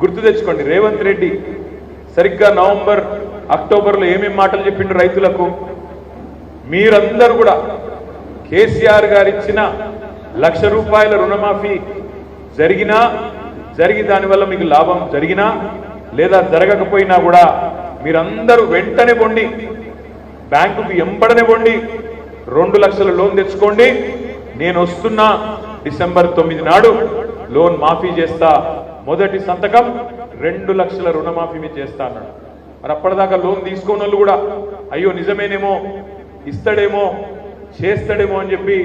గుర్తు తెచ్చుకోండి రేవంత్ రెడ్డి సరిగ్గా నవంబర్ అక్టోబర్లో ఏమేమి మాటలు చెప్పిండు రైతులకు? మీరందరూ కూడా కేసీఆర్ గారు ఇచ్చిన లక్ష రూపాయల రుణమాఫీ జరిగినా జరిగి దానివల్ల మీకు లాభం జరిగినా లేదా జరగకపోయినా కూడా మీరందరూ వెంటనే పొండి బ్యాంకుకు ఎంబడనే పొండి రెండు లక్షల లోన్ తెచ్చుకోండి. నేను వస్తున్నా డిసెంబర్ తొమ్మిది నాడు లోన్ మాఫీ చేస్తా మొదటి సంతకం రెండు లక్షల రుణమాఫీ మీద చేస్తా అన్నాడు మరి అప్పటిదాకా లోన్ తీసుకున్న వాళ్ళు కూడా అయ్యో నిజమేనేమో ఇస్తాడేమో చేస్తాడేమో అని చెప్పి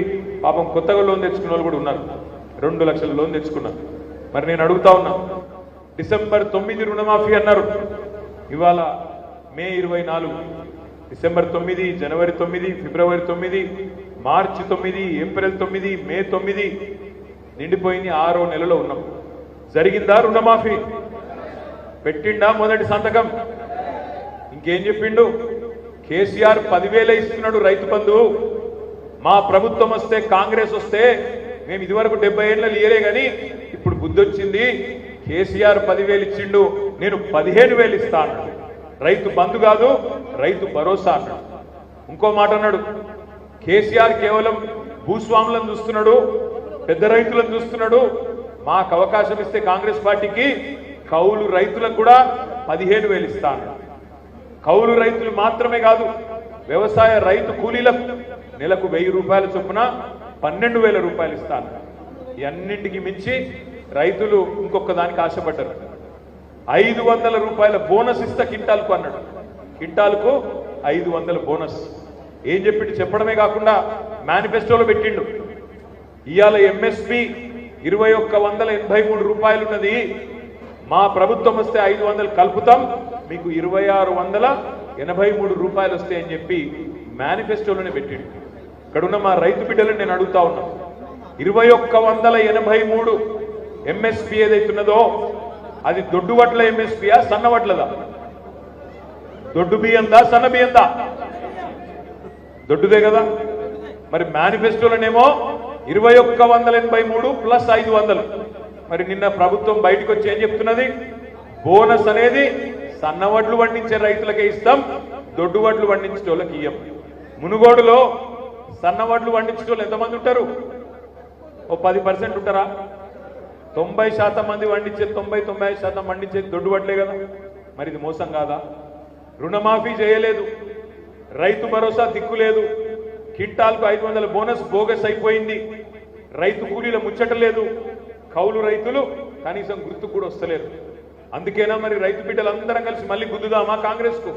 పాపం కొత్తగా లోన్ తెచ్చుకున్న వాళ్ళు కూడా ఉన్నారు. రెండు లక్షల లోన్ తెచ్చుకున్నారు. మరి నేను అడుగుతా ఉన్నా డిసెంబర్ తొమ్మిది రుణమాఫీ అన్నారు. ఇవాళ మే ఇరవై నాలుగు డిసెంబర్ తొమ్మిది జనవరి తొమ్మిది ఫిబ్రవరి తొమ్మిది మార్చి తొమ్మిది ఏప్రిల్ తొమ్మిది మే తొమ్మిది నిండిపోయింది ఆరో నెలలో ఉన్నాం. జరిగిందా రుణమాఫీ? పెట్టిండా మొదటి సంతకం? ఇంకేం చెప్పిండు? కేసీఆర్ పదివేలే ఇస్తున్నాడు రైతు బంధు. మా ప్రభుత్వం వస్తే కాంగ్రెస్ వస్తే మేము ఇదివరకు డెబ్బై ఏళ్ళ ఇయలే కానీ ఇప్పుడు బుద్ధి వచ్చింది కేసీఆర్ పదివేలు ఇచ్చిండు నేను పదిహేను వేలు ఇస్తా అన్నాడు. రైతు బంధు కాదు రైతు భరోసా అన్నాడు. ఇంకో మాట అన్నాడు కేసీఆర్ కేవలం భూస్వాములను చూస్తున్నాడు పెద్ద రైతులను చూస్తున్నాడు మాకు అవకాశం ఇస్తే కాంగ్రెస్ పార్టీకి కౌలు రైతులకు కూడా పదిహేను వేలు ఇస్తాను. కౌలు రైతులు మాత్రమే కాదు వ్యవసాయ రైతు కూలీలకు నెలకు వెయ్యి రూపాయల చొప్పున పన్నెండు వేల రూపాయలు ఇస్తాను. ఇవన్నింటికి మించి రైతులు ఇంకొక దానికి ఆశపడ్డారు. ఐదు వందల రూపాయల బోనస్ ఇస్తా కింటాల్కు అన్నాడు. కింటాల్కు ఐదు వందల బోనస్. ఏం చెప్పిండు చెప్పడమే కాకుండా మేనిఫెస్టోలో పెట్టిండు. ఇవాళ ఎంఎస్పి ఇరవై ఒక్క వందల ఎనభై మూడు రూపాయలున్నది. మా ప్రభుత్వం వస్తే ఐదు వందలు కలుపుతాం. మీకు ఇరవై ఆరు వందల ఎనభై మూడు రూపాయలు వస్తాయని చెప్పి మేనిఫెస్టోలోనే పెట్టిండు. ఇక్కడున్న మా రైతు బిడ్డలను నేను అడుగుతా ఉన్నా. ఇరవై ఒక్క వందల ఎనభై మూడు ఎంఎస్పి ఏదైతున్నదో అది దొడ్డువట్ల ఎంఎస్పియా సన్నవట్లదా దొడ్డు బియ్యందా సన్న బియ్యందా? దొడ్డుదే కదా. మరి మేనిఫెస్టోలోనేమో ఇరవై ఒక్క వందల ఎనభై మూడు ప్లస్ ఐదు వందలు. మరి నిన్న ప్రభుత్వం బయటకు వచ్చి ఏం చెప్తున్నది? బోనస్ అనేది సన్న వడ్లు పండించే రైతులకే ఇస్తాం దొడ్డు వడ్లు పండించే వాళ్ళకి ఇయ్యం. మునుగోడులో సన్నవడ్లు పండించే వాళ్ళు ఎంతమంది ఉంటారు? ఓ పది పర్సెంట్ ఉంటారా? తొంభై శాతం మంది పండించే తొంభై తొంభై ఐదు శాతం పండించేది దొడ్డు వడ్లే కదా. మరి ఇది మోసం కాదా? రుణమాఫీ చేయలేదు. రైతు భరోసా దిక్కులేదు కింటాల్కు ఐదు వందల బోనస్ బోగస్ అయిపోయింది. రైతు కూలీల ముచ్చట లేదు. కౌలు రైతులు కనీసం గుర్తు కూడా వస్తలేరు. అందుకేనా మరి రైతు బిడ్డలందరం కలిసి మళ్ళీ గుద్దుదామా కాంగ్రెస్కు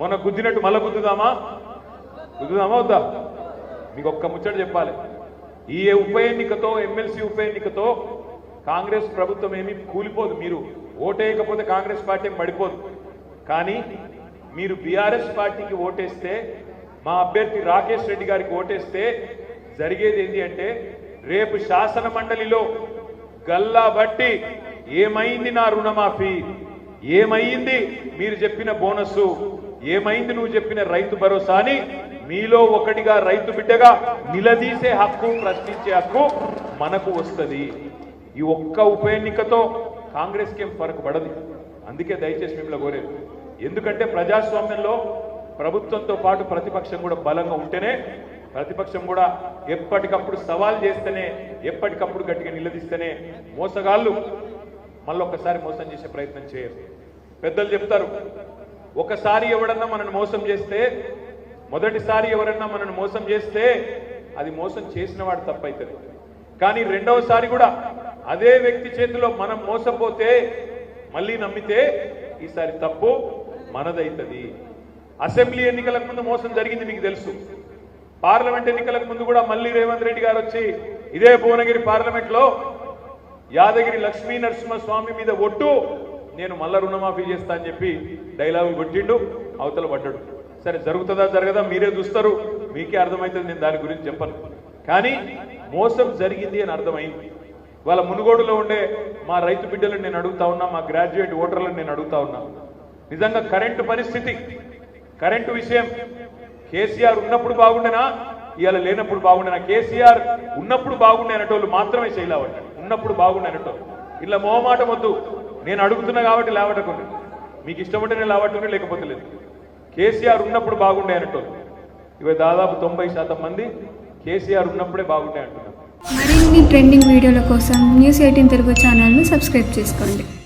మొన్న గుద్దినట్టు మళ్ళీ గుద్దుదామా? గుద్దుదామా వద్దా? మీకు ఒక్క ముచ్చట చెప్పాలి. ఈ ఉప ఎన్నికతో ఎమ్మెల్సీ ఉప ఎన్నికతో కాంగ్రెస్ ప్రభుత్వం ఏమీ కూలిపోదు మీరు. ఓటేయకపోతే కాంగ్రెస్ పార్టీ పడిపోదు. కానీ మీరు బీఆర్ఎస్ పార్టీకి ఓటేస్తే మా అభ్యర్థి రాకేష్ రెడ్డి గారికి ఓటేస్తే జరిగేది ఏంటి అంటే రేపు శాసన మండలిలో గల్లా బట్టి ఏమైంది నా రుణమాఫీ? ఏమైంది మీరు చెప్పిన బోనస్సు? ఏమైంది నువ్వు చెప్పిన రైతు భరోసా అని మీలో ఒకటిగా రైతు బిడ్డగా నిలదీసే హక్కు ప్రశ్నించే హక్కు మనకు వస్తుంది. ఈ ఒక్క ఉప ఎన్నికతో కాంగ్రెస్కి ఏం ఫరక్ పడదు. అందుకే దయచేసి మిమ్మల్ని కోరేది. ఎందుకంటే ప్రజాస్వామ్యంలో ప్రభుత్వంతో పాటు ప్రతిపక్షం కూడా బలంగా ఉంటేనే ప్రతిపక్షం కూడా ఎప్పటికప్పుడు సవాల్ చేస్తేనే ఎప్పటికప్పుడు గట్టిగా నిలదీస్తేనే మోసగాళ్ళు మళ్ళొక్కసారి మోసం చేసే ప్రయత్నం చేయరు. పెద్దలు చెప్తారు ఒకసారి ఎవడన్నా మనల్ని మోసం చేస్తే మొదటిసారి ఎవరన్నా మనల్ని మోసం చేస్తే అది మోసం చేసిన వాడు తప్పైతుంది. కానీ రెండవసారి కూడా అదే వ్యక్తి చేతిలో మనం మోసపోతే మళ్ళీ నమ్మితే ఈసారి తప్పు మనదైతుంది. అసెంబ్లీ ఎన్నికలకు ముందు మోసం జరిగింది మీకు తెలుసు. పార్లమెంట్ ఎన్నికలకు ముందు కూడా మళ్ళీ రేవంత్ రెడ్డి గారు వచ్చి ఇదే భువనగిరి పార్లమెంట్లో యాదగిరి లక్ష్మీ నరసింహస్వామి మీద ఒట్టు నేను మళ్ళా రుణమాఫీ చేస్తా అని చెప్పి డైలాగులు కొట్టిండు అవతల పడ్డాడు. సరే జరుగుతుందా జరగదా మీరే చూస్తారు. మీకే అర్థమవుతుంది నేను దాని గురించి చెప్పను. కానీ మోసం జరిగింది అని అర్థమైంది. వాళ్ళ మునుగోడులో ఉండే మా రైతు బిడ్డలను నేను అడుగుతా ఉన్నా మా గ్రాడ్యుయేట్ ఓటర్లను నేను అడుగుతా ఉన్నా. నిజంగా కరెంటు పరిస్థితి కరెంటు విషయం కేసీఆర్ ఉన్నప్పుడు బాగుండేనా? ఇవాళ లేనప్పుడు బాగుండేనా? కేసీఆర్ ఉన్నప్పుడు బాగుండే అనేటోళ్ళు మాత్రమే చేయలేవట ఉన్నప్పుడు బాగుండే అనేటోళ్ళు. ఇలా మోమాట వద్దు. నేను అడుగుతున్నా కాబట్టి లేవటకుండి. మీకు ఇష్టం ఉంటే నేను లేవట్టుకుని లేకపోతే లేదు. కేసీఆర్ ఉన్నప్పుడు బాగుండే అనేటోళ్ళు. ఇవి దాదాపు తొంభై శాతం మంది కేసీఆర్ ఉన్నప్పుడే బాగుండే అంటున్నారు. మరిన్ని ట్రెండింగ్ వీడియోల కోసం న్యూస్ ఎయిటీన్ తెలుగు ఛానల్ను సబ్స్క్రైబ్ చేసుకోండి.